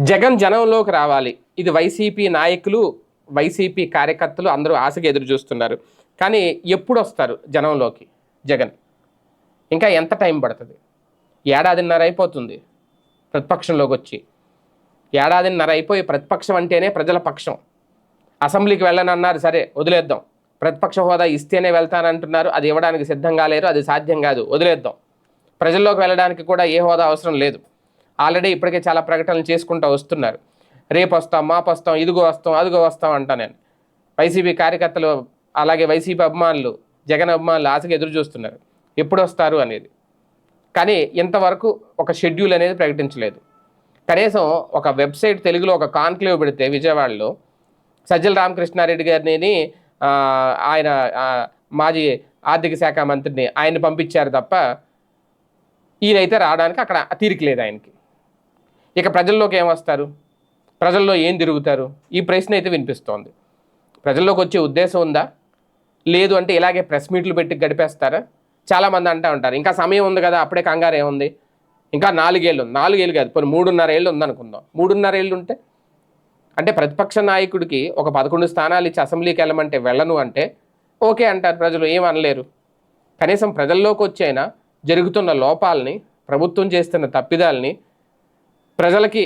జగన్ జనంలోకి రావాలి. ఇది వైసీపీ నాయకులు వైసీపీ కార్యకర్తలు అందరూ ఆశగా ఎదురు చూస్తున్నారు. కానీ ఎప్పుడు వస్తారు జనంలోకి? జగన్. ఇంకా ఎంత టైం పడుతుంది? ఏడాదిన్నర అయిపోతుంది ప్రతిపక్షంలోకి వచ్చి. ఏడాదిన్నర అయిపోయి ప్రతిపక్షం అంటేనే ప్రజల పక్షం. అసెంబ్లీకి వెళ్ళనన్నారు సరే వదిలేద్దాం. ప్రతిపక్ష హోదా ఇస్తేనే వెళ్తానంటున్నారు. అది ఇవ్వడానికి సిద్ధంగా లేరు అది సాధ్యం కాదు వదిలేద్దాం. ప్రజల్లోకి వెళ్ళడానికి కూడా ఏ హోదా అవసరం లేదు. ఆల్రెడీ ఇప్పటికే చాలా ప్రకటనలు చేసుకుంటూ వస్తున్నారు. రేపు వస్తాం మాపు వస్తాం ఇదిగో వస్తాం అదిగో వస్తాం అంటా నేను. వైసీపీ కార్యకర్తలు అలాగే వైసీపీ అభిమానులు జగన్ అభిమానులు ఆశగా ఎదురు చూస్తున్నారు. ఎప్పుడు వస్తారు అనేది. కానీ ఇంతవరకు ఒక షెడ్యూల్ అనేది ప్రకటించలేదు. కనీసం ఒక వెబ్సైట్ తెలుగులో ఒక కాన్క్లేవ్ పెడితే విజయవాడలో సజ్జల రామకృష్ణారెడ్డి గారిని ఆయన మాజీ ఆర్థిక శాఖ మంత్రిని ఆయన పంపించారు తప్ప ఈయనైతే రావడానికి అక్కడ తీరిక లేదు ఆయనకి. ఇక ప్రజల్లోకి ఏం వస్తారు? ప్రజల్లో ఏం తిరుగుతారు? ఈ ప్రశ్న అయితే వినిపిస్తోంది. ప్రజల్లోకి వచ్చే ఉద్దేశం ఉందా? లేదు అంటే ఇలాగే ప్రెస్ మీట్లు పెట్టి గడిపేస్తారా? చాలామంది అంటూ ఉంటారు. ఇంకా సమయం ఉంది కదా అప్పుడే కంగారు ఏముంది? ఇంకా నాలుగేళ్ళు ఉంది నాలుగేళ్ళు కాదు పోనీ మూడున్నర ఏళ్ళు ఉందనుకుందాం. మూడున్నర ఏళ్ళు ఉంటే? అంటే ప్రతిపక్ష నాయకుడికి ఒక పదకొండు స్థానాలు ఇచ్చి అసెంబ్లీకి వెళ్ళమంటే వెళ్ళను అంటే ఓకే అంటారు ప్రజలు ఏమనలేరు కనీసం ప్రజల్లోకి వచ్చైనా జరుగుతున్న లోపాలని ప్రభుత్వం చేస్తున్న తప్పిదాలని ప్రజలకి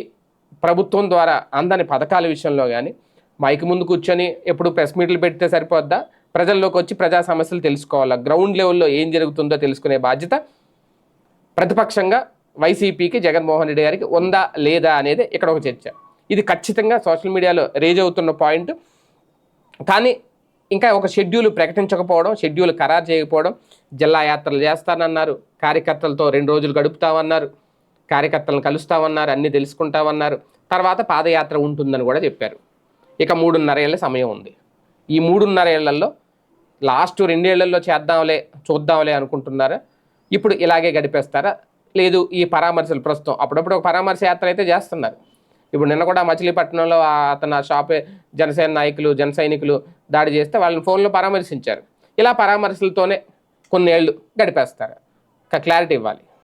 ప్రభుత్వం ద్వారా అందని పథకాల విషయంలో కానీ మైక్ ముందు కూర్చొని ఎప్పుడు ప్రెస్ మీట్లు పెడితే సరిపోద్దా? ప్రజల్లోకి వచ్చి ప్రజా సమస్యలు తెలుసుకోవాలా? గ్రౌండ్ లెవెల్లో ఏం జరుగుతుందో తెలుసుకునే బాధ్యత ప్రతిపక్షంగా వైసీపీకి జగన్మోహన్ రెడ్డి గారికి ఉందా లేదా అనేది ఇక్కడ ఒక చర్చ. ఇది ఖచ్చితంగా సోషల్ మీడియాలో రేజ్ అవుతున్న పాయింట్. కానీ ఇంకా ఒక షెడ్యూల్ ప్రకటించకపోవడం షెడ్యూల్ ఖరారు చేయకపోవడం జిల్లా యాత్రలు చేస్తానన్నారు కార్యకర్తలతో రెండు రోజులు గడుపుతామన్నారు. కార్యకర్తలను కలుస్తామన్నారు అన్నీ తెలుసుకుంటామన్నారు. తర్వాత పాదయాత్ర ఉంటుందని కూడా చెప్పారు. ఇక మూడున్నర ఏళ్ళ సమయం ఉంది. ఈ మూడున్నర ఏళ్ళలో లాస్ట్ రెండేళ్ళలో చేద్దాంలే చూద్దాంలే అనుకుంటున్నారా? ఇప్పుడు ఇలాగే గడిపేస్తారా? లేదు ఈ పరామర్శలు ప్రస్తుతం అప్పుడప్పుడు ఒక పరామర్శ యాత్ర అయితే చేస్తున్నారు. ఇప్పుడు నిన్న కూడా మచిలీపట్నంలో అతను షాపే జనసేన నాయకులు జన సైనికులు దాడి చేస్తే వాళ్ళని ఫోన్లో పరామర్శించారు. ఇలా పరామర్శలతోనే కొన్నేళ్ళు గడిపేస్తారు. క్లారిటీ ఇవ్వాలి.